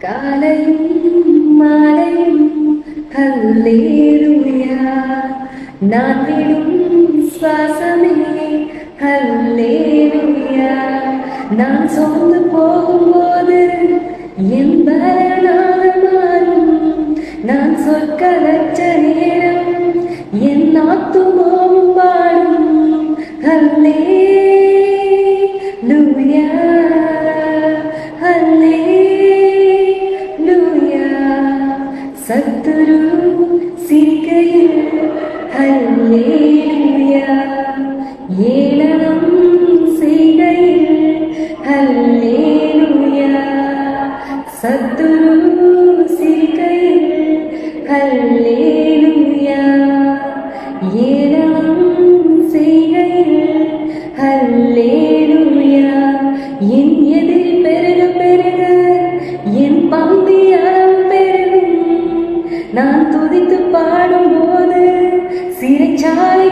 காலையும் மாலையும் ஹல்லேலூயா நான் விடும் சுவாசமே ஹல்லேலூயா நான் சோர்ந்து போகும்போது என் பலனாக மாறும். நான் சொற்களற்ற சத்துரு சிரிக்கையில் ஹல்லேலூயா. ஏளனம் செய்கையில் ஹல்லேலூயா. சத்துரு சிரிக்கையில் ஹல்லேலூயா. ஏளனம் செய்கையில் ஹல்லே நான் துதித்து பாடும்போது சிறைச்சாலை